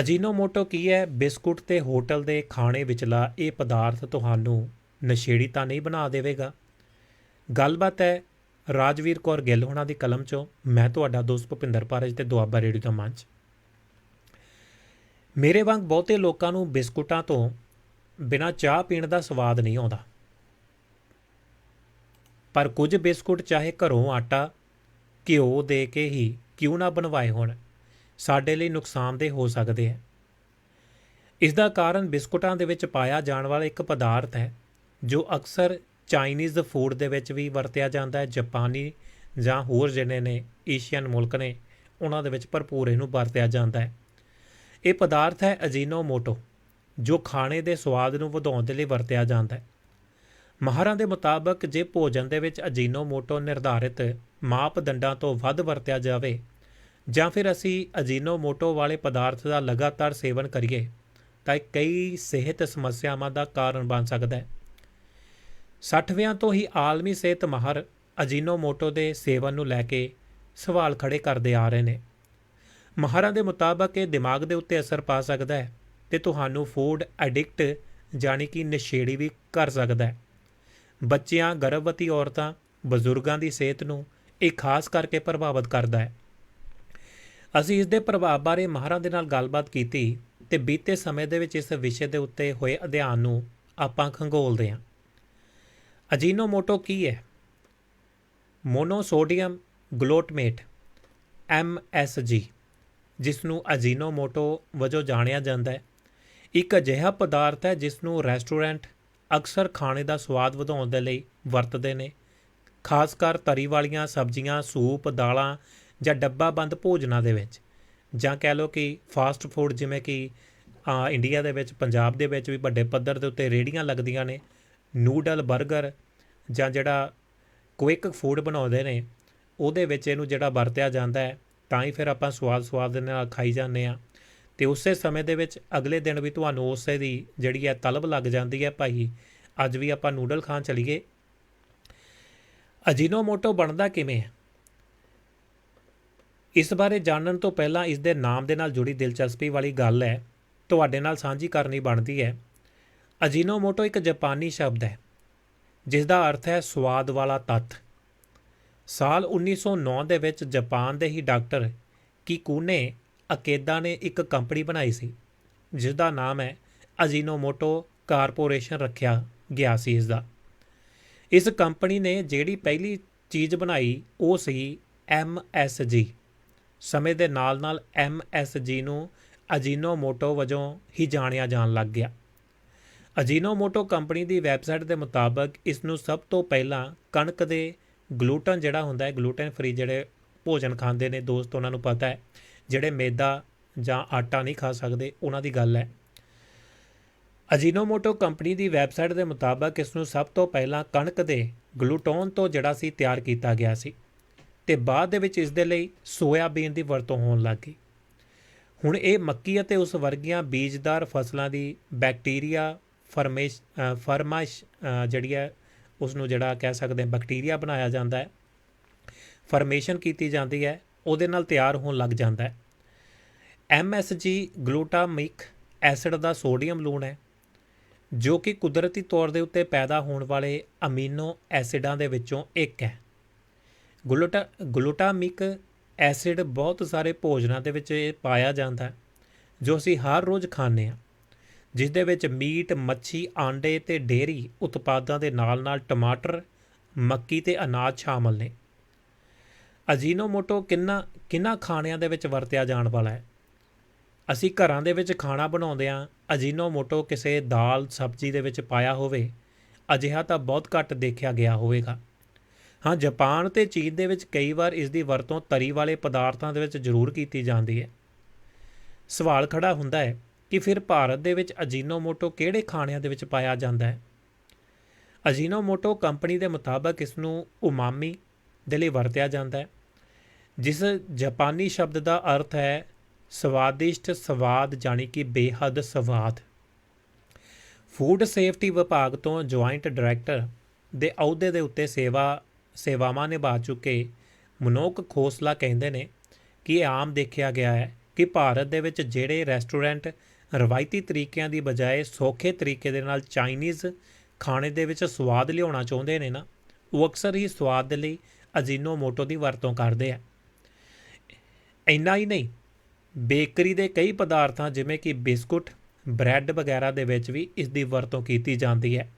Ajinomoto ਕੀ ਹੈ? Biscuit ਤੇ hotel ਦੇ ਖਾਣੇ ਵਿਚਲਾ ਇਹ ਪਦਾਰਥ ਤੁਹਾਨੂੰ ਨਸ਼ੇੜੀ ਤਾਂ ਨਹੀਂ ਬਣਾ ਦੇਵੇਗਾ। ਗੱਲਬਾਤ ਹੈ ਰਾਜਵੀਰ ਕੌਰ ਗਿੱਲ ਹੋਣਾ ਦੀ ਕਲਮ ਚੋਂ। ਮੈਂ ਤੁਹਾਡਾ ਦੋਸਤ ਭੁਪਿੰਦਰ ਪਾਰਜ ਤੇ ਦੁਆਬਾ ਰੇਡੀਓ ਦਾ ਮੰਚ। ਮੇਰੇ ਵਾਂਗ ਬਹੁਤੇ ਲੋਕਾਂ ਨੂੰ ਬਿਸਕੁਟਾਂ ਤੋਂ ਬਿਨਾਂ ਚਾਹ ਪੀਣ ਦਾ ਸਵਾਦ ਨਹੀਂ ਆਉਂਦਾ। ਪਰ ਕੁਝ ਬਿਸਕੁਟ ਚਾਹੇ ਘਰੋਂ ਆਟਾ ਘਿਓ ਦੇ ਕੇ ਹੀ ਕਿਉਂ ਨਾ ਬਣਵਾਏ ਹੋਣ? ਸਾਡੇ ਲਈ ਨੁਕਸਾਨਦੇਹ ਹੋ ਸਕਦੇ ਹੈ। ਇਸ ਦਾ ਕਾਰਨ ਬਿਸਕੁਟਾਂ ਦੇ ਵਿੱਚ ਪਾਇਆ ਜਾਣ ਵਾਲਾ ਇੱਕ ਪਦਾਰਥ ਹੈ, ਜੋ ਅਕਸਰ ਚਾਈਨੀਜ਼ ਫੂਡ ਦੇ ਵਿੱਚ ਵੀ ਵਰਤਿਆ ਜਾਂਦਾ ਹੈ, ਜਾਪਾਨੀ ਜਾਂ ਹੋਰ ਜਿਹੜੇ ਨੇ ਏਸ਼ੀਅਨ ਮੁਲਕ ਨੇ, ਉਹਨਾਂ ਦੇ ਵਿੱਚ ਭਰਪੂਰ ਇਹਨੂੰ ਵਰਤਿਆ ਜਾਂਦਾ ਹੈ। ਇਹ ਪਦਾਰਥ ਹੈ ਅਜੀਨੋਮੋਟੋ, ਜੋ ਖਾਣੇ ਦੇ ਸਵਾਦ ਨੂੰ ਵਧਾਉਣ ਦੇ ਲਈ ਵਰਤਿਆ ਜਾਂਦਾ ਹੈ। ਮਾਹਰਾਂ ਦੇ ਮੁਤਾਬਕ, ਜੇ ਭੋਜਨ ਦੇ ਵਿੱਚ ਅਜੀਨੋਮੋਟੋ ਨਿਰਧਾਰਿਤ ਮਾਪਦੰਡਾਂ ਤੋਂ ਵੱਧ ਵਰਤਿਆ ਜਾਵੇ ਜਾਂ ਫਿਰ ਅਸੀਂ ਅਜੀਨੋਮੋਟੋ ਵਾਲੇ ਪਦਾਰਥ ਦਾ ਲਗਾਤਾਰ ਸੇਵਨ ਕਰੀਏ, ਤਾਂ ਇਹ ਕਈ ਸਿਹਤ ਸਮੱਸਿਆਵਾਂ ਦਾ ਕਾਰਨ ਬਣ ਸਕਦਾ ਹੈ। 60ਵਿਆਂ ਤੋਂ ਹੀ ਆਲਮੀ ਸਿਹਤ ਮਾਹਰ ਅਜੀਨੋਮੋਟੋ ਦੇ ਸੇਵਨ ਨੂੰ ਲੈ ਕੇ ਸਵਾਲ ਖੜੇ ਕਰਦੇ ਆ ਰਹੇ ਨੇ। ਮਾਹਰਾਂ ਦੇ ਮੁਤਾਬਕ ਇਹ ਦਿਮਾਗ ਦੇ ਉੱਤੇ ਅਸਰ ਪਾ ਸਕਦਾ ਹੈ ਤੇ ਤੁਹਾਨੂੰ ਫੂਡ ਐਡਿਕਟ ਜਾਨੀ ਕਿ ਨਸ਼ੇੜੀ ਵੀ ਕਰ ਸਕਦਾ ਹੈ। ਬੱਚਿਆਂ, ਗਰਭਵਤੀ ਔਰਤਾਂ, ਬਜ਼ੁਰਗਾਂ ਦੀ ਸਿਹਤ ਨੂੰ ਇਹ ਖਾਸ ਕਰਕੇ ਪ੍ਰਭਾਵਿਤ ਕਰਦਾ ਹੈ। ਅਸੀਂ ਇਸ ਦੇ ਪ੍ਰਭਾਵ ਬਾਰੇ ਮਾਹਰਾਂ ਦੇ ਨਾਲ ਗੱਲਬਾਤ ਕੀਤੀ ਤੇ ਬੀਤੇ ਸਮੇਂ ਦੇ ਵਿੱਚ ਇਸ ਵਿਸ਼ੇ ਦੇ ਉੱਤੇ ਹੋਏ ਅਧਿਐਨ ਨੂੰ ਆਪਾਂ ਖੰਗੋਲਦੇ ਹਾਂ। ਅਜੀਨੋਮੋਟੋ ਕੀ ਹੈ? ਮੋਨੋਸੋਡੀਅਮ ਗਲੂਟਮੇਟ MSG ਜਿਸ ਨੂੰ ਅਜੀਨੋਮੋਟੋ ਵਜੋਂ ਜਾਣਿਆ ਜਾਂਦਾ ਹੈ। ਇੱਕ ਅਜਿਹਾ ਪਦਾਰਥ ਹੈ ਜਿਸ ਨੂੰ ਰੈਸਟੋਰੈਂਟ ਅਕਸਰ ਖਾਣੇ ਦਾ ਸਵਾਦ ਵਧਾਉਣ ਦੇ ਲਈ ਵਰਤਦੇ ਨੇ। ਖਾਸ ਕਰ ਤਰੀ ਵਾਲੀਆਂ ਸਬਜ਼ੀਆਂ, ਸੂਪ, ਦਾਲਾਂ ਜਾਂ ਡੱਬਾ ਬੰਦ ਭੋਜਨਾਂ ਦੇ ਵਿੱਚ, ਜਾਂ ਕਹਿ ਲਓ ਕਿ ਫਾਸਟ ਫੂਡ ਜਿਵੇਂ ਕਿ, ਆ ਇੰਡੀਆ ਦੇ ਵਿੱਚ, ਪੰਜਾਬ ਦੇ ਵਿੱਚ ਵੀ ਵੱਡੇ ਪੱਧਰ ਦੇ ਉੱਤੇ ਰੇੜੀਆਂ ਲੱਗਦੀਆਂ ਨੇ ਨੂਡਲ 버ਗਰ ਜਾਂ ਜਿਹੜਾ ਕੁਇਕ ਫੂਡ ਬਣਾਉਂਦੇ ਨੇ, ਉਹਦੇ ਵਿੱਚ ਇਹਨੂੰ ਜਿਹੜਾ ਵਰਤਿਆ ਜਾਂਦਾ ਹੈ, ਤਾਂ ਹੀ ਫਿਰ ਆਪਾਂ ਸਵਾਦ ਸਵਾਦ ਦੇ ਨਾਲ ਖਾਈ ਜਾਂਦੇ ਆ ਤੇ ਉਸੇ ਸਮੇਂ ਦੇ ਵਿੱਚ ਅਗਲੇ ਦਿਨ ਵੀ ਤੁਹਾਨੂੰ ਉਸੇ ਦੀ ਜਿਹੜੀ ਹੈ ਤਲਬ ਲੱਗ ਜਾਂਦੀ ਹੈ ਭਾਈ, ਅੱਜ ਵੀ ਆਪਾਂ ਨੂਡਲ ਖਾਣ ਚਲੀਏ। ਅਜੀਨੋਮੋਟੋ ਬਣਦਾ ਕਿਵੇਂ ਹੈ? ਇਸ ਬਾਰੇ ਜਾਣਨ ਤੋਂ ਪਹਿਲਾਂ ਇਸ ਦੇ ਨਾਮ ਦੇ ਨਾਲ ਜੁੜੀ ਦਿਲਚਸਪੀ ਵਾਲੀ ਗੱਲ ਹੈ, ਤੁਹਾਡੇ ਨਾਲ ਸਾਂਝੀ ਕਰਨੀ ਬਣਦੀ ਹੈ। ਅਜੀਨੋਮੋਟੋ ਇੱਕ ਜਾਪਾਨੀ ਸ਼ਬਦ ਹੈ ਜਿਸ ਦਾ ਅਰਥ ਹੈ ਸਵਾਦ ਵਾਲਾ ਤੱਤ। ਸਾਲ 1909 ਦੇ ਵਿੱਚ ਜਾਪਾਨ ਦੇ ਹੀ ਡਾਕਟਰ ਕੀਕੂਨੇ ਅਕੇਦਾ ਨੇ ਇੱਕ ਕੰਪਨੀ ਬਣਾਈ ਸੀ ਜਿਸ ਦਾ ਨਾਮ ਹੈ ਅਜੀਨੋਮੋਟੋ ਕਾਰਪੋਰੇਸ਼ਨ ਰੱਖਿਆ ਗਿਆ ਸੀ ਇਸ ਦਾ। ਇਸ ਕੰਪਨੀ ਨੇ ਜਿਹੜੀ ਪਹਿਲੀ ਚੀਜ਼ ਬਣਾਈ ਉਹ ਸੀ MSG ਸਮੇਂ ਦੇ ਨਾਲ-ਨਾਲ MSG ਨੂੰ ਅਜੀਨੋਮੋਟੋ ਵਜੋਂ ਹੀ ਜਾਣਿਆ ਜਾਣ ਲੱਗ ਗਿਆ। ਅਜੀਨੋਮੋਟੋ ਕੰਪਨੀ ਦੀ ਵੈਬਸਾਈਟ ਦੇ ਮੁਤਾਬਕ ਇਸ ਨੂੰ ਸਭ ਤੋਂ ਪਹਿਲਾਂ ਕਣਕ ਦੇ ਗਲੂਟਨ ਜਿਹੜਾ ਹੁੰਦਾ ਹੈ, ਗਲੂਟਨ ਫ੍ਰੀ ਜਿਹੜੇ ਭੋਜਨ ਖਾਂਦੇ ਨੇ, ਦੋਸਤ ਉਹਨਾਂ ਨੂੰ ਪਤਾ ਹੈ, ਜਿਹੜੇ ਮੈਦਾ ਜਾਂ ਆਟਾ ਨਹੀਂ ਖਾ ਸਕਦੇ, ਉਹਨਾਂ ਦੀ ਗੱਲ ਹੈ। ਅਜੀਨੋਮੋਟੋ ਕੰਪਨੀ ਦੀ ਵੈਬਸਾਈਟ ਦੇ ਮੁਤਾਬਕ ਇਸ ਨੂੰ ਸਭ ਤੋਂ ਪਹਿਲਾਂ ਕਣਕ ਦੇ ਗਲੂਟੋਨ ਤੋਂ ਜਿਹੜਾ ਸੀ ਤਿਆਰ ਕੀਤਾ ਗਿਆ ਸੀ। ਤੇ ਬਾਅਦ ਦੇ ਵਿੱਚ ਇਸ ਦੇ ਲਈ ਸੋਇਆਬੀਨ ਦੀ ਵਰਤੋਂ ਹੋਣ ਲੱਗੀ ਹੁਣ ਇਹ ਮੱਕੀ ਅਤੇ ਉਸ ਵਰਗੀਆਂ ਬੀਜਦਾਰ ਫਸਲਾਂ ਦੀ ਬੈਕਟੀਰੀਆ ਫਰਮੇਸ਼ ਫਰਮਾਇਸ਼ ਜਿਹੜੀ ਹੈ ਉਸ ਨੂੰ ਜਿਹੜਾ ਕਹਿ ਸਕਦੇ ਹਾਂ, ਬੈਕਟੀਰੀਆ ਬਣਾਇਆ ਜਾਂਦਾ ਹੈ। ਫਰਮੇਸ਼ਨ ਕੀਤੀ ਜਾਂਦੀ ਹੈ, ਉਹਦੇ ਨਾਲ ਤਿਆਰ ਹੋਣ ਲੱਗ ਜਾਂਦਾ ਹੈ। MSG ਗਲੂਟਾਮਿਕ ਐਸਿਡ ਦਾ ਸੋਡੀਅਮ ਲੂਣ ਹੈ, ਜੋ ਕਿ ਕੁਦਰਤੀ ਤੌਰ ਦੇ ਉੱਤੇ ਪੈਦਾ ਹੋਣ ਵਾਲੇ ਅਮੀਨੋ ਐਸਿਡਾਂ ਦੇ ਵਿੱਚੋਂ ਇੱਕ ਹੈ। ਗਲੂਟਾ, ਗਲੂਟਾਮਿਕ ਐਸਿਡ ਬਹੁਤ ਸਾਰੇ ਭੋਜਨਾਂ ਦੇ ਵਿੱਚ ਇਹ ਪਾਇਆ ਜਾਂਦਾ ਹੈ, ਜੋ ਅਸੀਂ ਹਰ ਰੋਜ਼ ਖਾਂਦੇ ਹਾਂ। ਜਿਸ ਦੇ ਵਿੱਚ ਮੀਟ, ਮੱਛੀ, ਆਂਡੇ ਤੇ ਡੇਅਰੀ ਉਤਪਾਦਾਂ ਦੇ ਨਾਲ-ਨਾਲ ਟਮਾਟਰ, ਮੱਕੀ ਤੇ ਅਨਾਜ ਸ਼ਾਮਲ ਨੇ। ਅਜੀਨੋਮੋਟੋ ਕਿੰਨਾ ਕਿੰਨਾ ਖਾਣਿਆਂ ਦੇ ਵਿੱਚ ਵਰਤਿਆ ਜਾਣ ਵਾਲਾ ਹੈ? ਅਸੀਂ ਘਰਾਂ ਦੇ ਵਿੱਚ ਖਾਣਾ ਬਣਾਉਂਦੇ ਹਾਂ, ਅਜੀਨੋਮੋਟੋ ਕਿਸੇ ਦਾਲ, ਸਬਜ਼ੀ ਦੇ ਵਿੱਚ ਪਾਇਆ ਹੋਵੇ, ਅਜਿਹਾ ਤਾਂ ਬਹੁਤ ਘੱਟ ਦੇਖਿਆ ਗਿਆ ਹੋਵੇਗਾ। ਹਾਂ, ਜਾਪਾਨ ਤੇ ਚੀਨ ਦੇ ਵਿੱਚ ਕਈ ਵਾਰ ਇਸ ਦੀ ਵਰਤੋਂ ਤਰੀ ਵਾਲੇ ਪਦਾਰਥਾਂ ਦੇ ਵਿੱਚ ਜ਼ਰੂਰ ਕੀਤੀ ਜਾਂਦੀ ਹੈ। ਸਵਾਲ ਖੜਾ ਹੁੰਦਾ ਹੈ ਕਿ ਫਿਰ ਭਾਰਤ ਦੇ ਵਿੱਚ ਅਜੀਨੋਮੋਟੋ ਕਿਹੜੇ ਖਾਣਿਆਂ ਦੇ ਵਿੱਚ ਪਾਇਆ ਜਾਂਦਾ ਹੈ? ਅਜੀਨੋਮੋਟੋ ਕੰਪਨੀ ਦੇ ਮੁਤਾਬਕ ਇਸ ਨੂੰ ਉਮਾਮੀ ਦੇ ਲਈ ਵਰਤਿਆ ਜਾਂਦਾ ਹੈ, ਜਿਸ ਜਾਪਾਨੀ ਸ਼ਬਦ ਦਾ ਅਰਥ ਹੈ ਸਵਾਦਿਸ਼ਟ ਸਵਾਦ ਜਾਨੀ ਕਿ ਬੇਹੱਦ ਸਵਾਦ। ਫੂਡ ਸੇਫਟੀ ਵਿਭਾਗ ਤੋਂ ਜੁਆਇੰਟ ਡਾਇਰੈਕਟਰ ਦੇ ਅਹੁਦੇ ਦੇ ਉੱਤੇ ਸੇਵਾ ਸੇਵਾਵਾਂ ਨਿਭਾ ਚੁੱਕੇ। ਮਨੋਕ ਖੋਸਲਾ ਕਹਿੰਦੇ ਨੇ ਕਿ ਇਹ ਆਮ ਦੇਖਿਆ ਗਿਆ ਹੈ ਕਿ ਭਾਰਤ ਦੇ ਵਿੱਚ ਜਿਹੜੇ ਰੈਸਟੋਰੈਂਟ ਰਵਾਇਤੀ ਤਰੀਕਿਆਂ ਦੀ ਬਜਾਏ ਸੌਖੇ ਤਰੀਕੇ ਦੇ ਨਾਲ ਚਾਈਨੀਜ਼ ਖਾਣੇ ਦੇ ਵਿੱਚ ਸਵਾਦ ਲਿਆਉਣਾ ਚਾਹੁੰਦੇ ਨੇ ਨਾ, ਉਹ ਅਕਸਰ ਹੀ ਸਵਾਦ ਦੇ ਲਈ ਅਜੀਨੋਮੋਟੋ ਦੀ ਵਰਤੋਂ ਕਰਦੇ ਆ। ਇੰਨਾ ਹੀ ਨਹੀਂ, ਬੇਕਰੀ ਦੇ ਕਈ ਪਦਾਰਥਾਂ ਜਿਵੇਂ ਕਿ ਬਿਸਕੁਟ, ਬ੍ਰੈਡ ਵਗੈਰਾ ਦੇ ਵਿੱਚ ਵੀ ਇਸ ਦੀ ਵਰਤੋਂ ਕੀਤੀ ਜਾਂਦੀ ਹੈ।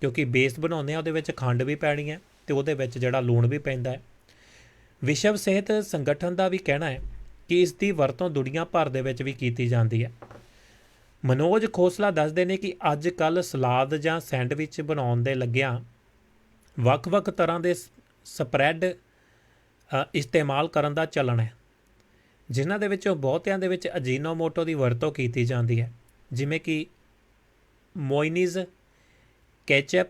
ਕਿਉਂਕਿ ਬੇਸ ਬਣਾਉਂਦੇ ਆ, ਉਹਦੇ ਵਿੱਚ ਖੰਡ ਵੀ ਪੈਣੀ ਹੈ। ਤੇ ਉਹਦੇ ਵਿੱਚ ਜਿਹੜਾ ਲੂਣ ਵੀ ਪੈਂਦਾ ਹੈ। ਵਿਸ਼ਵ ਸਿਹਤ ਸੰਗਠਨ ਦਾ ਵੀ ਕਹਿਣਾ ਹੈ ਕਿ ਇਸ ਦੀ ਵਰਤੋਂ ਦੁਨੀਆ ਭਰ ਦੇ ਵਿੱਚ ਵੀ ਕੀਤੀ ਜਾਂਦੀ ਹੈ। ਮਨੋਜ ਖੋਸਲਾ ਦੱਸਦੇ ਨੇ ਕਿ ਅੱਜ ਕੱਲ ਸਲਾਦ ਜਾਂ ਸੈਂਡਵਿਚ ਬਣਾਉਣ ਦੇ ਲੱਗਿਆਂ ਵੱਖ-ਵੱਖ ਤਰ੍ਹਾਂ ਦੇ ਸ- ਸਪਰੈਡ ਇਸਤੇਮਾਲ ਕਰਨ ਦਾ ਚਲਣ ਹੈ। ਜਿਨ੍ਹਾਂ ਦੇ ਵਿੱਚੋਂ ਬਹੁਤਿਆਂ ਦੇ ਵਿੱਚ ਅਜੀਨੋਮੋਟੋ ਦੀ ਵਰਤੋਂ ਕੀਤੀ ਜਾਂਦੀ ਹੈ। ਜਿਵੇਂ ਕਿ ਮੋਇਨੀਜ਼ ਕੈਚਅਪ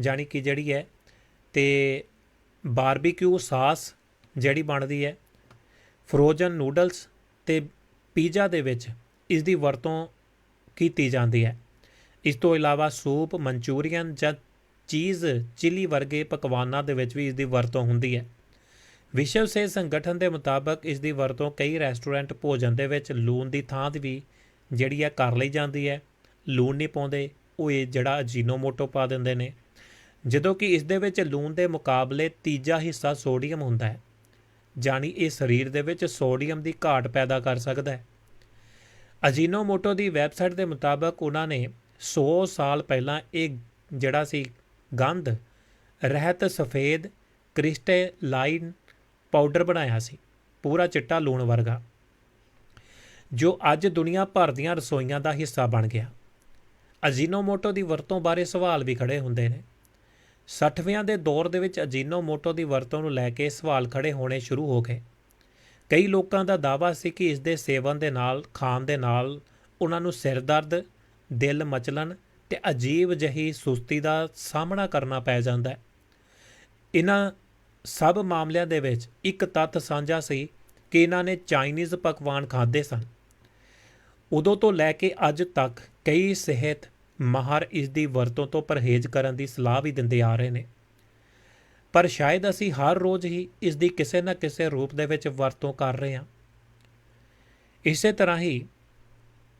ਜਾਣੀ ਕਿ ਜਿਹੜੀ ਹੈ ਤੇ ਬਾਰਬੀਕਿਊ ਸਾਸ ਜਿਹੜੀ ਬਣਦੀ ਹੈ ਫਰੋਜ਼ਨ ਨੂਡਲਸ ਅਤੇ ਪੀਜ਼ਾ ਦੇ ਵਿੱਚ ਇਸ ਦੀ ਵਰਤੋਂ ਕੀਤੀ ਜਾਂਦੀ ਹੈ। ਇਸ ਤੋਂ ਇਲਾਵਾ ਸੂਪ, ਮਨਚੂਰੀਅਨ ਜਾਂ ਚੀਜ਼, ਚਿਲੀ ਵਰਗੇ ਪਕਵਾਨਾਂ ਦੇ ਵਿੱਚ ਵੀ ਇਸ ਦੀ ਵਰਤੋਂ ਹੁੰਦੀ ਹੈ। ਵਿਸ਼ਵ ਸਿਹਤ ਸੰਗਠਨ ਦੇ ਮੁਤਾਬਕ ਇਸ ਦੀ ਵਰਤੋਂ ਕਈ ਰੈਸਟੋਰੈਂਟ ਭੋਜਨ ਦੇ ਵਿੱਚ ਲੂਣ ਦੀ ਥਾਂ ਤੇ ਵੀ ਜਿਹੜੀ ਹੈ ਕਰ ਲਈ ਜਾਂਦੀ ਹੈ। ਲੂਣ ਨਹੀਂ ਪਾਉਂਦੇ, ਉਹ ਇਹ ਜਿਹੜਾ ਅਜੀਨੋਮੋਟੋ ਪਾ ਦਿੰਦੇ ਨੇ। ਜਦੋਂ ਕਿ ਇਸ ਦੇ ਵਿੱਚ ਲੂਣ ਦੇ ਮੁਕਾਬਲੇ ਤੀਜਾ ਹਿੱਸਾ ਸੋਡੀਅਮ ਹੁੰਦਾ ਹੈ, ਜਾਣੀ ਇਹ ਸਰੀਰ ਦੇ ਵਿੱਚ ਸੋਡੀਅਮ ਦੀ ਘਾਟ ਪੈਦਾ ਕਰ ਸਕਦਾ ਹੈ। ਅਜੀਨੋਮੋਟੋ ਦੀ ਵੈਬਸਾਈਟ ਦੇ ਮੁਤਾਬਕ ਉਹਨਾਂ ਨੇ 100 ਸਾਲ ਪਹਿਲਾਂ ਇਹ ਜਿਹੜਾ ਸੀ ਗੰਧ, ਰਹਿਤ ਸਫੇਦ ਕ੍ਰਿਸਟਲਾਈਨ ਪਾਊਡਰ ਬਣਾਇਆ ਸੀ, ਪੂਰਾ ਚਿੱਟਾ ਲੂਣ ਵਰਗਾ, ਜੋ ਅੱਜ ਦੁਨੀਆ ਭਰ ਦੀਆਂ ਰਸੋਈਆਂ ਦਾ ਹਿੱਸਾ ਬਣ ਗਿਆ। ਅਜੀਨੋਮੋਟੋ ਦੀ ਵਰਤੋਂ ਬਾਰੇ ਸਵਾਲ ਵੀ ਖੜੇ ਹੁੰਦੇ ਨੇ। 60ਵਿਆਂ ਦੇ ਦੌਰ ਦੇ ਵਿੱਚ ਅਜੀਨੋਮੋਟੋ ਦੀ ਵਰਤੋਂ ਨੂੰ ਲੈ ਕੇ ਸਵਾਲ ਖੜੇ ਹੋਣੇ ਸ਼ੁਰੂ ਹੋ ਗਏ। ਕਈ ਲੋਕਾਂ ਦਾ ਦਾਅਵਾ ਸੀ ਕਿ ਇਸ ਦੇ ਸੇਵਨ ਦੇ ਨਾਲ, ਖਾਣ ਦੇ ਨਾਲ ਉਹਨਾਂ ਨੂੰ ਸਿਰ ਦਰਦ ਦਿਲ ਮਚਲਣ ਤੇ ਅਜੀਬ ਜਹੀ ਸੁਸਤੀ ਦਾ ਸਾਹਮਣਾ ਕਰਨਾ ਪੈ ਜਾਂਦਾ ਹੈ। ਇਹਨਾਂ ਸਭ ਮਾਮਲਿਆਂ ਦੇ ਵਿੱਚ ਇੱਕ ਤੱਥ ਸਾਂਝਾ ਸੀ ਕਿ ਇਹਨਾਂ ਨੇ ਚਾਈਨੀਜ਼ ਪਕਵਾਨ ਖਾਦੇ ਸਨ। ਉਦੋਂ ਤੋਂ ਲੈ ਕੇ ਅੱਜ ਤੱਕ ਕਈ ਸਿਹਤ ਮਾਹਰ ਇਸ ਦੀ ਵਰਤੋਂ ਤੋਂ ਪਰਹੇਜ਼ ਕਰਨ ਦੀ ਸਲਾਹ ਵੀ ਦਿੰਦੇ ਆ ਰਹੇ ਨੇ। ਪਰ ਸ਼ਾਇਦ ਅਸੀਂ ਹਰ ਰੋਜ਼ ਹੀ ਇਸ ਦੀ ਕਿਸੇ ਨਾ ਕਿਸੇ ਰੂਪ ਦੇ ਵਿੱਚ ਵਰਤੋਂ ਕਰ ਰਹੇ ਹਾਂ। ਇਸੇ ਤਰ੍ਹਾਂ ਹੀ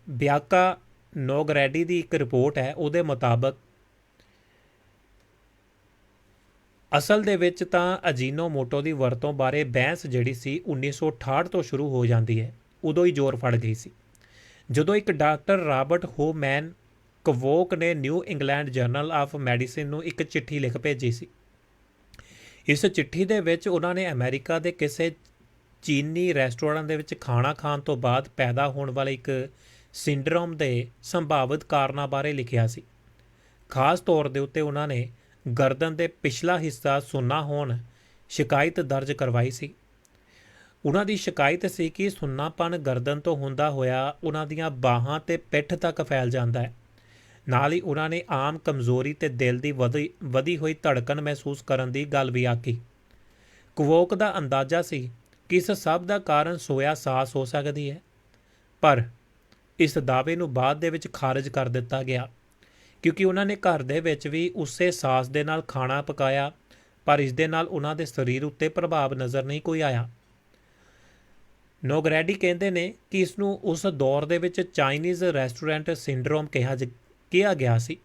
ਬਿਆਕਾ ਨੋਗਰੈਡੀ ਦੀ ਇੱਕ ਰਿਪੋਰਟ ਹੈ, ਉਹਦੇ ਮੁਤਾਬਕ ਅਸਲ ਦੇ ਵਿੱਚ ਤਾਂ ਅਜੀਨੋਮੋਟੋ ਦੀ ਵਰਤੋਂ ਬਾਰੇ ਬਹਿਸ ਜਿਹੜੀ ਸੀ 1968 ਤੋਂ ਸ਼ੁਰੂ ਹੋ ਜਾਂਦੀ ਹੈ, ਉਦੋਂ ਹੀ ਜ਼ੋਰ ਫੜ ਗਈ ਸੀ। ਜਦੋਂ ਇੱਕ ਡਾਕਟਰ ਰਾਬਰਟ ਹੋਮੈਨ ਕਵੋਕ ਨੇ New England Journal of Medicine ਨੂੰ ਇੱਕ ਚਿੱਠੀ ਲਿਖ ਭੇਜੀ ਸੀ। ਇਸ ਚਿੱਠੀ ਦੇ ਵਿੱਚ ਉਹਨਾਂ ਨੇ ਅਮਰੀਕਾ ਦੇ ਕਿਸੇ ਚੀਨੀ ਰੈਸਟੋਰੈਂਟ ਦੇ ਵਿੱਚ ਖਾਣਾ ਖਾਣ ਤੋਂ ਬਾਅਦ ਪੈਦਾ ਹੋਣ ਵਾਲੇ ਇੱਕ ਸਿੰਡਰੋਮ ਦੇ ਸੰਭਾਵਿਤ ਕਾਰਨਾਂ ਬਾਰੇ ਲਿਖਿਆ ਸੀ। ਖਾਸ ਤੌਰ ਦੇ ਉੱਤੇ ਉਹਨਾਂ ਨੇ ਗਰਦਨ ਦੇ ਪਿਛਲਾ ਹਿੱਸਾ ਸੁੰਨਾ ਹੋਣ ਸ਼ਿਕਾਇਤ ਦਰਜ ਕਰਵਾਈ ਸੀ। ਉਹਨਾਂ ਦੀ ਸ਼ਿਕਾਇਤ ਸੀ ਕਿ ਸੁੰਨਾਪਨ ਗਰਦਨ ਤੋਂ ਹੁੰਦਾ ਹੋਇਆ ਉਹਨਾਂ ਦੀਆਂ ਬਾਹਾਂ ਤੇ ਪਿੱਠ ਤੱਕ ਫੈਲ ਜਾਂਦਾ ਹੈ। ਨਾਲ ਹੀ ਉਹਨਾਂ ਨੇ ਆਮ ਕਮਜ਼ੋਰੀ ਤੇ ਦਿਲ ਦੀ ਵਧੀ ਵਧੀ ਹੋਈ ਧੜਕਣ ਮਹਿਸੂਸ ਕਰਨ ਦੀ ਗੱਲ ਵੀ ਆਖੀ। ਕੁਵੋਕ ਦਾ ਅੰਦਾਜ਼ਾ ਸੀ ਕਿ ਇਸ ਸਭ ਦਾ ਕਾਰਨ ਸੋਇਆ ਸਾਸ ਹੋ ਸਕਦੀ ਹੈ, ਪਰ ਇਸ ਦਾਅਵੇ ਨੂੰ ਬਾਅਦ ਦੇ ਵਿੱਚ ਖਾਰਜ ਕਰ ਦਿੱਤਾ ਗਿਆ, ਕਿਉਂਕਿ ਉਹਨਾਂ ਨੇ ਘਰ ਦੇ ਵਿੱਚ ਵੀ ਉਸੇ ਸਾਸ ਦੇ ਨਾਲ ਖਾਣਾ ਪਕਾਇਆ, ਪਰ ਇਸ ਦੇ ਨਾਲ ਉਹਨਾਂ ਦੇ ਸਰੀਰ ਉੱਤੇ ਪ੍ਰਭਾਵ ਨਜ਼ਰ ਨਹੀਂ ਕੋਈ ਆਇਆ। ਨੋਗਰੈਡੀ ਕਹਿੰਦੇ ਨੇ ਕਿ ਇਸ ਨੂੰ ਉਸ ਦੌਰ ਦੇ ਵਿੱਚ ਚਾਈਨੀਜ਼ ਰੈਸਟੋਰੈਂਟ ਸਿੰਡਰੋਮ ਕਿਹਾ ਜ- ਕਿਹਾ ਗਿਆ ਸੀ।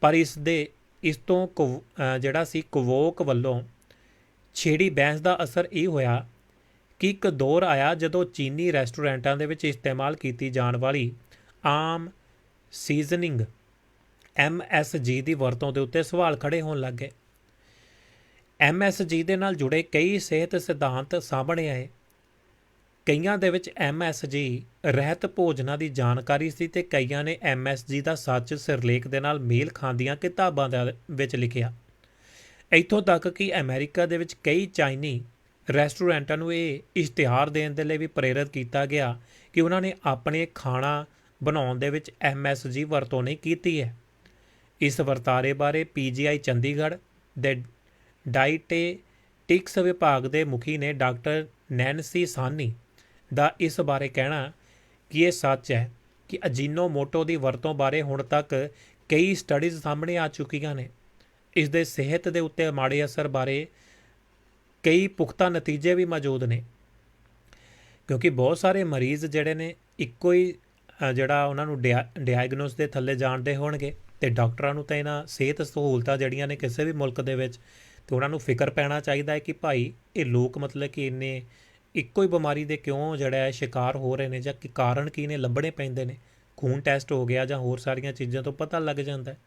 ਪਰ ਇਸ ਦੇ, ਇਸ ਤੋਂ ਕੁਵ- ਜਿਹੜਾ ਸੀ ਕੁਵੋਕ ਵੱਲੋਂ ਛੇੜੀ ਬਹਿਸ ਦਾ ਅਸਰ ਇਹ ਹੋਇਆ ਕਿ ਇੱਕ ਦੌਰ ਆਇਆ ਜਦੋਂ ਚੀਨੀ ਰੈਸਟੋਰੈਂਟਾਂ ਦੇ ਵਿੱਚ ਇਸਤੇਮਾਲ ਕੀਤੀ ਜਾਣ ਵਾਲੀ ਆਮ ਸੀਜ਼ਨਿੰਗ MSG ਦੀ ਵਰਤੋਂ ਦੇ ਉੱਤੇ ਸਵਾਲ ਖੜੇ ਹੋਣ ਲੱਗੇ MSG ਦੇ ਨਾਲ ਜੁੜੇ ਕਈ ਸਿਹਤ ਸਿਧਾਂਤ ਸਾਹਮਣੇ ਆਏ। ਕਈਆਂ ਦੇ ਵਿੱਚ MSG ਰਹਿਤ ਭੋਜਨਾਂ ਦੀ ਜਾਣਕਾਰੀ ਸੀ ਤੇ ਕਈਆਂ ਨੇ MSG ਦਾ ਸੱਚ ਸਿਰਲੇਖ ਦੇ ਨਾਲ ਮੇਲ ਖਾਂਦੀਆਂ ਕਿਤਾਬਾਂ ਦੇ ਵਿੱਚ ਲਿਖਿਆ। ਇੱਥੋਂ ਤੱਕ ਕਿ ਅਮਰੀਕਾ ਦੇ ਵਿੱਚ ਕਈ ਚਾਈਨੀ ਰੈਸਟੋਰੈਂਟਾਂ ਨੂੰ ਇਹ ਇਸ਼ਤਿਹਾਰ ਦੇਣ ਦੇ ਲਈ ਵੀ ਪ੍ਰੇਰਿਤ ਕੀਤਾ ਗਿਆ ਕਿ ਉਹਨਾਂ ਨੇ ਆਪਣੇ ਖਾਣਾ ਬਣਾਉਣ ਦੇ ਵਿੱਚ MSG ਵਰਤੋਂ ਨਹੀਂ ਕੀਤੀ ਹੈ। ਇਸ ਵਰਤਾਰੇ ਬਾਰੇ PGI ਚੰਡੀਗੜ੍ਹ ਦੇ ਡਾਈਟੇਟਿਕਸ ਵਿਭਾਗ ਦੇ ਮੁਖੀ ਨੇ ਡਾਕਟਰ ਨੈਨਸੀ ਸਾਨੀ ਦਾ ਇਸ ਬਾਰੇ ਕਹਿਣਾ ਕਿ ਇਹ ਸੱਚ ਹੈ ਕਿ ਅਜੀਨੋਮੋਟੋ ਦੀ ਵਰਤੋਂ ਬਾਰੇ ਹੁਣ ਤੱਕ ਕਈ ਸਟੱਡੀਜ਼ ਸਾਹਮਣੇ ਆ ਚੁੱਕੀਆਂ ਨੇ। ਇਸ ਦੇ ਸਿਹਤ ਦੇ ਉੱਤੇ ਮਾੜੇ ਅਸਰ ਬਾਰੇ ਕਈ ਪੁਖਤਾ ਨਤੀਜੇ ਵੀ ਮੌਜੂਦ ਨੇ। ਕਿਉਂਕਿ ਬਹੁਤ ਸਾਰੇ ਮਰੀਜ਼ ਜਿਹੜੇ ਨੇ ਇੱਕੋ ਹੀ ਜਿਹੜਾ ਉਹਨਾਂ ਨੂੰ ਡਾਇਗਨੋਸ ਦੇ ਥੱਲੇ ਜਾਣਦੇ ਹੋਣਗੇ ਤੇ ਡਾਕਟਰਾਂ ਨੂੰ ਤਾਂ ਇਹਨਾਂ ਸਿਹਤ ਸਹੂਲਤਾਂ ਜਿਹੜੀਆਂ ਨੇ ਕਿਸੇ ਵੀ ਮੁਲਕ ਦੇ ਵਿੱਚ ਤੇ ਉਹਨਾਂ ਨੂੰ ਫਿਕਰ ਪੈਣਾ ਚਾਹੀਦਾ ਹੈ ਕਿ ਭਾਈ ਇਹ ਲੋਕ ਮਤਲਬ ਕਿ ਇੰਨੇ ਇੱਕੋ ਹੀ ਬਿਮਾਰੀ ਦੇ ਕਿਉਂ ਜਿਹੜਾ ਹੈ ਸ਼ਿਕਾਰ ਹੋ ਰਹੇ ਨੇ ਜਾਂ ਕਿ ਕਾਰਨ ਕੀ ਨੇ, ਲੱਭਣੇ ਪੈਂਦੇ ਨੇ? ਖੂਨ ਟੈਸਟ ਹੋ ਗਿਆ ਜਾਂ ਹੋਰ ਸਾਰੀਆਂ ਚੀਜ਼ਾਂ ਤੋਂ ਪਤਾ ਲੱਗ ਜਾਂਦਾ ਹੈ।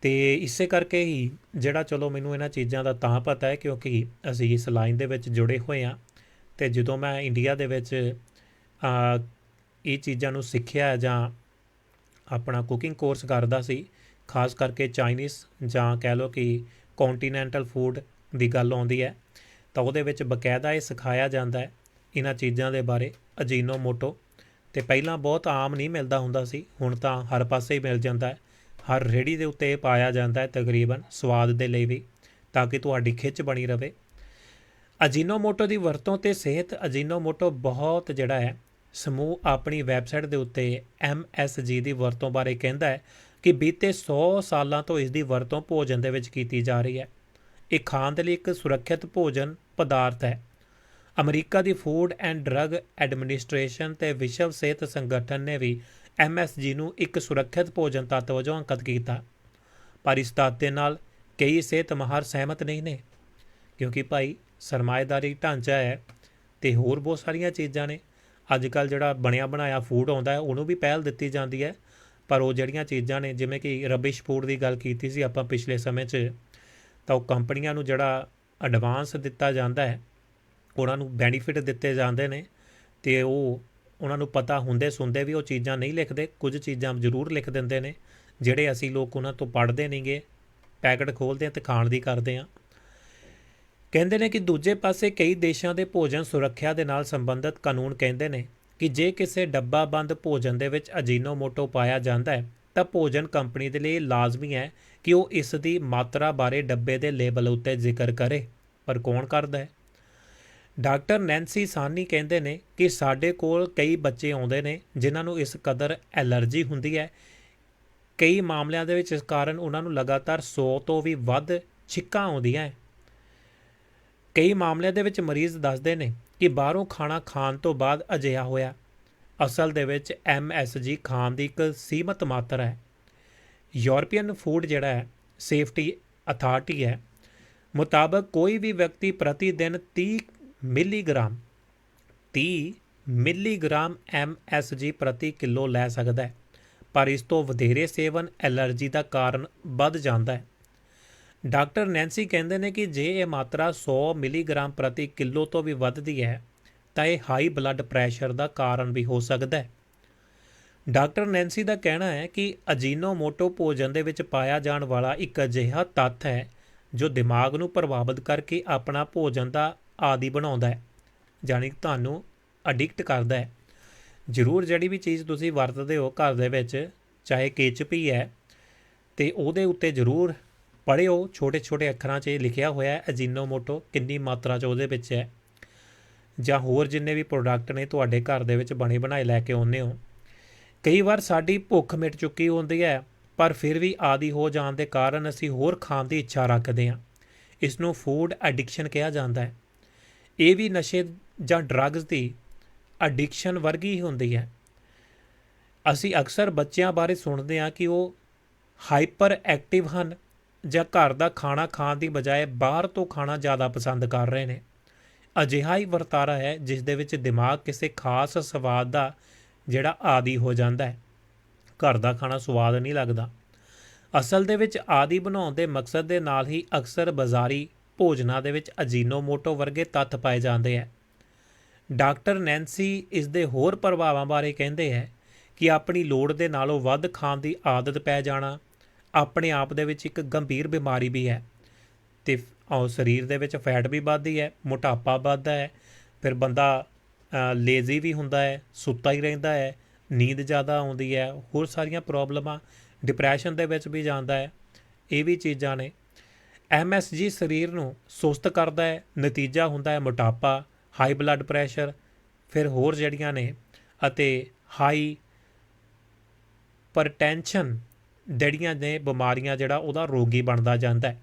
ਤੇ ਇਸੇ ਕਰਕੇ ਹੀ ਜਿਹੜਾ ਚਲੋ ਮੈਨੂੰ ਇਹਨਾਂ ਚੀਜ਼ਾਂ ਦਾ ਤਾਂ ਪਤਾ ਹੈ ਕਿਉਂਕਿ ਅਸੀਂ ਇਸ ਲਾਈਨ ਦੇ ਵਿੱਚ ਜੁੜੇ ਹੋਏ ਹਾਂ ਤੇ ਜਦੋਂ ਮੈਂ ਇੰਡੀਆ ਦੇ ਵਿੱਚ ਆ ਇਹ ਚੀਜ਼ਾਂ ਨੂੰ ਸਿੱਖਿਆ ਜਾਂ ਆਪਣਾ ਕੁਕਿੰਗ ਕੋਰਸ ਕਰਦਾ ਸੀ, ਖਾਸ ਕਰਕੇ ਚਾਈਨੀਜ਼ ਜਾਂ ਕਹਿ ਲਓ ਕਿ ਕੌਂਟੀਨੈਂਟਲ ਫੂਡ ਦੀ ਗੱਲ ਆਉਂਦੀ ਹੈ ਤਾਂ ਉਹਦੇ ਵਿੱਚ ਬਕਾਇਦਾ ਇਹ ਸਿਖਾਇਆ ਜਾਂਦਾ ਹੈ ਇਹਨਾਂ ਚੀਜ਼ਾਂ ਦੇ ਬਾਰੇ, ਅਜੀਨੋ ਮੋਟੋ। ਤੇ ਪਹਿਲਾਂ ਬਹੁਤ ਆਮ ਨਹੀਂ ਮਿਲਦਾ ਹੁੰਦਾ ਸੀ, ਹੁਣ ਤਾਂ ਹਰ ਪਾਸੇ ਹੀ ਮਿਲ ਜਾਂਦਾ ਹੈ। ਹਰ ਰੇੜੀ ਦੇ ਉੱਤੇ ਪਾਇਆ ਜਾਂਦਾ ਹੈ ਤਕਰੀਬਨ ਸਵਾਦ ਦੇ ਲਈ ਵੀ, ਤਾਂ ਕਿ ਤੁਹਾਡੀ ਖਿੱਚ ਬਣੀ ਰਵੇ। ਅਜੀਨੋਮੋਟੋ ਦੀ ਵਰਤੋਂ ਤੇ ਸਿਹਤ ਅਜੀਨੋਮੋਟੋ ਬਹੁਤ ਜਿਹੜਾ ਹੈ, ਸਮੂਹ ਆਪਣੀ ਵੈਬਸਾਈਟ ਦੇ ਉੱਤੇ MSG ਦੀ ਵਰਤੋਂ ਬਾਰੇ ਕਹਿੰਦਾ ਹੈ ਕਿ ਬੀਤੇ 100 ਸਾਲਾਂ ਤੋਂ ਇਸ ਦੀ ਵਰਤੋਂ ਭੋਜਨ ਦੇ ਵਿੱਚ ਕੀਤੀ ਜਾ ਰਹੀ ਹੈ। ਇਹ ਖਾਣ ਦੇ ਲਈ ਇੱਕ ਸੁਰੱਖਿਅਤ ਭੋਜਨ ਪਦਾਰਥ ਹੈ। ਅਮਰੀਕਾ ਦੀ ਫੂਡ ਐਂਡ ਡਰੱਗ ਐਡਮਿਨਿਸਟ੍ਰੇਸ਼ਨ ਤੇ ਵਿਸ਼ਵ ਸਿਹਤ ਸੰਗਠਨ ਨੇ ਵੀ MSG ਨੂੰ ਇੱਕ ਸੁਰੱਖਿਅਤ ਭੋਜਨ ਤੱਤ ਵਜੋਂ ਅੰਕਿਤ ਕੀਤਾ। ਪਰ ਇਸ ਤੱਤ ਦੇ ਨਾਲ ਕਈ ਸਿਹਤ ਮਾਹਰ ਸਹਿਮਤ ਨਹੀਂ ਨੇ। ਕਿਉਂਕਿ ਭਾਈ, ਸਰਮਾਏਦਾਰੀ ਢਾਂਚਾ ਹੈ ਤੇ ਹੋਰ ਬਹੁਤ ਸਾਰੀਆਂ ਚੀਜ਼ਾਂ ਨੇ। ਅੱਜ ਕੱਲ ਜਿਹੜਾ ਬਣਿਆ ਬਣਾਇਆ ਫੂਡ ਆਉਂਦਾ ਹੈ, ਉਹਨੂੰ ਵੀ ਪਹਿਲ ਦਿੱਤੀ ਜਾਂਦੀ ਹੈ। ਪਰ ਉਹ ਜਿਹੜੀਆਂ ਚੀਜ਼ਾਂ ਨੇ, ਜਿਵੇਂ ਕਿ ਰਬਿਸ਼ ਫੂਡ ਦੀ ਗੱਲ ਕੀਤੀ ਸੀ ਆਪਾਂ ਪਿਛਲੇ ਸਮੇਂ 'ਚ ਤਾਂ ਉਹ ਕੰਪਨੀਆਂ ਨੂੰ ਜਿਹੜਾ ਐਡਵਾਂਸ ਦਿੱਤਾ ਜਾਂਦਾ ਹੈ, ਉਹਨਾਂ ਨੂੰ ਬੈਨੀਫਿਟ ਦਿੱਤੇ ਜਾਂਦੇ ਨੇ ਤੇ ਉਹ ਉਹਨਾਂ ਨੂੰ ਪਤਾ ਹੁੰਦੇ ਸੁਣਦੇ ਵੀ ਉਹ ਚੀਜ਼ਾਂ ਨਹੀਂ ਲਿਖਦੇ, ਕੁਝ ਚੀਜ਼ਾਂ ਜ਼ਰੂਰ ਲਿਖ ਦਿੰਦੇ ਨੇ, ਜਿਹੜੇ ਅਸੀਂ ਲੋਕ ਉਹਨਾਂ ਤੋਂ ਪੜ੍ਹਦੇ ਨਹੀਂਗੇ ਪੈਕਟ ਖੋਲਦੇ ਆ ਤੇ ਖਾਣ ਦੀ ਕਰਦੇ ਆ ਕਹਿੰਦੇ ਨੇ ਕਿ ਦੂਜੇ ਪਾਸੇ ਕਈ ਦੇਸ਼ਾਂ ਦੇ ਭੋਜਨ ਸੁਰੱਖਿਆ ਦੇ ਨਾਲ ਸੰਬੰਧਿਤ ਕਾਨੂੰਨ ਕਹਿੰਦੇ ਨੇ ਕਿ ਜੇ ਕਿਸੇ ਡੱਬਾ ਬੰਦ ਭੋਜਨ ਦੇ ਵਿੱਚ ਅਜੀਨੋਮੋਟੋ ਪਾਇਆ ਜਾਂਦਾ ਹੈ, ਤਾਂ ਭੋਜਨ ਕੰਪਨੀ ਦੇ ਲਈ ਲਾਜ਼ਮੀ ਹੈ ਕਿ ਉਹ ਇਸ ਦੀ ਮਾਤਰਾ ਬਾਰੇ ਡੱਬੇ ਦੇ ਲੇਬਲ ਉੱਤੇ ਜ਼ਿਕਰ ਕਰੇ? ਪਰ ਕੌਣ ਕਰਦਾ ਹੈ? ਡਾਕਟਰ ਨੈਂਸੀ ਸਾਨੀ ਕਹਿੰਦੇ ਨੇ ਕਿ ਸਾਡੇ ਕੋਲ ਕਈ ਬੱਚੇ ਆਉਂਦੇ ਨੇ ਜਿਨ੍ਹਾਂ ਨੂੰ ਇਸ ਕਦਰ ਐਲਰਜੀ ਹੁੰਦੀ ਹੈ। ਕਈ ਮਾਮਲਿਆਂ ਦੇ ਵਿੱਚ ਇਸ ਕਾਰਨ ਉਹਨਾਂ ਨੂੰ ਲਗਾਤਾਰ 100 ਤੋਂ ਵੀ ਵੱਧ ਛਿੱਕਾਂ ਆਉਂਦੀਆਂ ਹੈ। ਕਈ ਮਾਮਲਿਆਂ ਦੇ ਵਿੱਚ ਮਰੀਜ਼ ਦੱਸਦੇ ਨੇ ਕਿ ਬਾਹਰੋਂ ਖਾਣਾ ਖਾਣ ਤੋਂ ਬਾਅਦ ਅਜਿਹਾ ਹੋਇਆ। ਅਸਲ ਦੇ ਵਿੱਚ MSG ਖਾਣ ਦੀ ਇੱਕ ਸੀਮਤ ਮਾਤਰਾ ਹੈ। ਯੂਰਪੀਅਨ ਫੂਡ ਜਿਹੜਾ ਹੈ, ਸੇਫਟੀ ਅਥਾਰਟੀ ਹੈ, ਮੁਤਾਬਕ ਕੋਈ ਵੀ ਵਿਅਕਤੀ ਪ੍ਰਤੀ ਦਿਨ 30 ਮਿਲੀਗ੍ਰਾਮ 30 ਮਿਲੀਗ੍ਰਾਮ MSG ਪ੍ਰਤੀ ਕਿਲੋ ਲੈ ਸਕਦਾ ਹੈ, ਪਰ ਇਸ ਤੋਂ ਵਧੇਰੇ ਸੇਵਨ ਐਲਰਜੀ ਦਾ ਕਾਰਨ ਵੱਧ ਜਾਂਦਾ ਹੈ। ਡਾਕਟਰ ਨੈਂਸੀ ਕਹਿੰਦੇ ਨੇ ਕਿ ਜੇ ਇਹ ਮਾਤਰਾ 100 ਮਿਲੀਗ੍ਰਾਮ ਪ੍ਰਤੀ ਕਿਲੋ ਤੋਂ ਵੀ ਵੱਧਦੀ ਹੈ, ਤਾਂ ਇਹ ਹਾਈ ਬਲੱਡ ਪ੍ਰੈਸ਼ਰ ਦਾ ਕਾਰਨ ਵੀ ਹੋ ਸਕਦਾ ਹੈ। ਡਾਕਟਰ ਨੈਂਸੀ ਦਾ ਕਹਿਣਾ ਹੈ ਕਿ ਅਜੀਨੋਮੋਟੋ ਭੋਜਨ ਦੇ ਵਿੱਚ ਪਾਇਆ ਜਾਣ ਵਾਲਾ ਇੱਕ ਅਜਿਹਾ ਤੱਤ ਹੈ ਜੋ ਦਿਮਾਗ ਨੂੰ ਪ੍ਰਭਾਵਿਤ ਕਰਕੇ ਆਪਣਾ ਭੋਜਨ ਦਾ ਆਦੀ ਬਣਾਉਂਦਾ ਹੈ ਜਾਨੀ ਤੁਹਾਨੂੰ ਐਡਿਕਟ ਕਰਦਾ ਹੈ। ਜ਼ਰੂਰ ਜਿਹੜੀ ਵੀ ਚੀਜ਼ ਤੁਸੀਂ ਵਰਤਦੇ ਹੋ ਘਰ ਦੇ ਵਿੱਚ, ਚਾਹੇ ਕੇਚਪ ਹੀ ਹੈ, ਤੇ ਉਹਦੇ ਉੱਤੇ ਜ਼ਰੂਰ ਪੜ੍ਹਿਓ। ਛੋਟੇ ਛੋਟੇ ਅੱਖਰਾਂ 'ਚ ਲਿਖਿਆ ਹੋਇਆ ਹੈ, ਅਜੀਨੋਮੋਟੋ ਕਿੰਨੀ ਮਾਤਰਾ 'ਚ ਉਹਦੇ ਵਿੱਚ ਹੈ। ਜਾਂ ਹੋਰ ਜਿੰਨੇ ਵੀ ਪ੍ਰੋਡਕਟ ਨੇ ਤੁਹਾਡੇ ਘਰ ਦੇ ਵਿੱਚ ਬਣੇ ਬਣਾਏ ਲੈ ਕੇ ਆਉਂਦੇ ਹੋ। ਕਈ ਵਾਰ ਸਾਡੀ ਭੁੱਖ ਮਿਟ ਚੁੱਕੀ ਹੁੰਦੀ ਹੈ, ਪਰ ਫਿਰ ਵੀ ਆਦੀ ਹੋ ਜਾਣ ਦੇ ਕਾਰਨ ਅਸੀਂ ਹੋਰ ਖਾਣ ਦੀ ਇੱਛਾ ਰੱਖਦੇ ਹਾਂ। ਇਸ ਨੂੰ ਫੂਡ ਐਡਿਕਸ਼ਨ ਕਿਹਾ ਜਾਂਦਾ ਹੈ। ਇਹ ਵੀ ਨਸ਼ੇ ਜਾਂ ਡਰੱਗਸ ਦੀ ਐਡਿਕਸ਼ਨ ਵਰਗੀ ਹੀ ਹੁੰਦੀ ਹੈ। ਅਸੀਂ ਅਕਸਰ ਬੱਚਿਆਂ ਬਾਰੇ ਸੁਣਦੇ ਹਾਂ ਕਿ ਉਹ ਹਾਈਪਰ ਐਕਟਿਵ ਹਨ ਜਾਂ ਘਰ ਦਾ ਖਾਣਾ ਖਾਣ ਦੀ ਬਜਾਏ ਬਾਹਰ ਤੋਂ ਖਾਣਾ ਜ਼ਿਆਦਾ ਪਸੰਦ ਕਰ ਰਹੇ ਨੇ। ਅਜਿਹਾ ਹੀ ਵਰਤਾਰਾ ਹੈ ਜਿਸ ਦੇ ਵਿੱਚ ਦਿਮਾਗ ਕਿਸੇ ਖਾਸ ਸਵਾਦ ਦਾ ਜਿਹੜਾ ਆਦੀ ਹੋ ਜਾਂਦਾ ਹੈ। ਘਰ ਦਾ ਖਾਣਾ ਸਵਾਦ ਨਹੀਂ ਲੱਗਦਾ। ਅਸਲ ਦੇ ਵਿੱਚ ਆਦੀ ਬਣਾਉਣ ਦੇ ਮਕਸਦ ਦੇ ਨਾਲ ਹੀ ਅਕਸਰ ਬਾਜ਼ਾਰੀ ਭੋਜਨਾਂ ਦੇ ਵਿੱਚ ਅਜੀਨੋਮੋਟੋ ਵਰਗੇ ਤੱਤ ਪਾਏ ਜਾਂਦੇ ਹੈ। ਡਾਕਟਰ ਨੈਂਸੀ ਇਸ ਦੇ ਹੋਰ ਪ੍ਰਭਾਵਾਂ ਬਾਰੇ ਕਹਿੰਦੇ ਹੈ ਕਿ ਆਪਣੀ ਲੋੜ ਦੇ ਨਾਲੋਂ ਵੱਧ ਖਾਣ ਦੀ ਆਦਤ ਪੈ ਜਾਣਾ ਆਪਣੇ ਆਪ ਦੇ ਵਿੱਚ ਇੱਕ ਗੰਭੀਰ ਬਿਮਾਰੀ ਵੀ ਹੈ। ਤੇ ਉਹ ਸਰੀਰ ਦੇ ਵਿੱਚ ਫੈਟ ਵੀ ਵੱਧਦੀ ਹੈ, ਮੋਟਾਪਾ ਵੱਧਦਾ ਹੈ, ਫਿਰ ਬੰਦਾ ਲੇਜ਼ੀ ਵੀ ਹੁੰਦਾ ਹੈ, ਸੁੱਤਾ ਹੀ ਰਹਿੰਦਾ ਹੈ, ਨੀਂਦ ਜ਼ਿਆਦਾ ਆਉਂਦੀ ਹੈ, ਹੋਰ ਸਾਰੀਆਂ ਪ੍ਰੋਬਲਮਾਂ ਡਿਪਰੈਸ਼ਨ ਦੇ ਵਿੱਚ ਵੀ ਜਾਂਦਾ ਹੈ, ਇਹ ਵੀ ਚੀਜ਼ਾਂ ਨੇ। MSG ਸਰੀਰ ਨੂੰ ਸੁਸਤ ਕਰਦਾ ਹੈ, ਨਤੀਜਾ ਹੁੰਦਾ ਹੈ ਮੋਟਾਪਾ ਹਾਈ ਬਲੱਡ ਪ੍ਰੈਸ਼ਰ ਫਿਰ ਹੋਰ ਜਿਹੜੀਆਂ ਨੇ ਅਤੇ ਹਾਈ ਪਰਟੈਂਸ਼ਨ ਜਿਹੜੀਆਂ ਨੇ ਬਿਮਾਰੀਆਂ ਜਿਹੜਾ ਉਹਦਾ ਰੋਗੀ ਬਣਦਾ ਜਾਂਦਾ ਹੈ।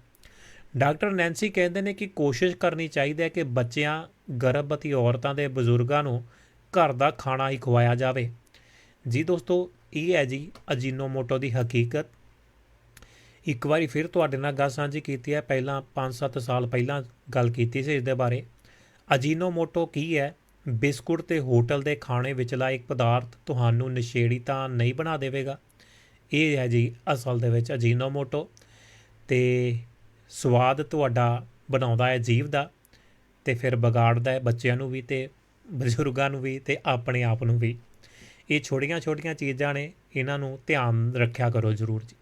ਡਾਕਟਰ ਨੈਂਸੀ ਕਹਿੰਦੇ ਨੇ ਕਿ ਕੋਸ਼ਿਸ਼ ਕਰਨੀ ਚਾਹੀਦੀ ਹੈ ਕਿ ਬੱਚਿਆਂ ਗਰਭਵਤੀ ਔਰਤਾਂ ਦੇ ਬਜ਼ੁਰਗਾਂ ਨੂੰ ਘਰ ਦਾ ਖਾਣਾ ਹੀ ਖਵਾਇਆ ਜਾਵੇ। ਜੀ ਦੋਸਤੋ, ਇਹ ਹੈ ਜੀ ਅਜੀਨੋਮੋਟੋ ਦੀ ਹਕੀਕਤ। ਇੱਕ ਵਾਰੀ ਫਿਰ ਤੁਹਾਡੇ ਨਾਲ ਗੱਲ ਸਾਂਝੀ ਕੀਤੀ ਹੈ। ਪਹਿਲਾਂ 5-7 ਸਾਲ ਪਹਿਲਾਂ ਗੱਲ ਕੀਤੀ ਸੀ ਇਸ ਦੇ ਬਾਰੇ। ਅਜੀਨੋਮੋਟੋ ਕੀ ਹੈ? ਬਿਸਕੁਟ ਤੇ ਹੋਟਲ ਦੇ ਖਾਣੇ ਵਿਚਲਾ ਇੱਕ ਪਦਾਰਥ ਤੁਹਾਨੂੰ ਨਸ਼ੇੜੀ ਤਾਂ ਨਹੀਂ ਬਣਾ ਦੇਵੇਗਾ। ਇਹ ਹੈ ਜੀ ਅਸਲ ਦੇ ਵਿੱਚ ਅਜੀਨੋਮੋਟੋ। ਤੇ ਸਵਾਦ ਤੁਹਾਡਾ ਬਣਾਉਂਦਾ ਹੈ ਜੀਵ ਦਾ। ਤੇ ਫਿਰ ਵਿਗਾੜਦਾ ਹੈ ਬੱਚਿਆਂ ਨੂੰ ਵੀ ਤੇ ਬਜ਼ੁਰਗਾਂ ਨੂੰ ਵੀ ਤੇ ਆਪਣੇ ਆਪ ਨੂੰ ਵੀ। ਇਹ ਛੋਟੀਆਂ ਛੋਟੀਆਂ ਚੀਜ਼ਾਂ ਨੇ, ਇਹਨਾਂ ਨੂੰ ਧਿਆਨ ਰੱਖਿਆ ਕਰੋ ਜ਼ਰੂਰ ਜੀ।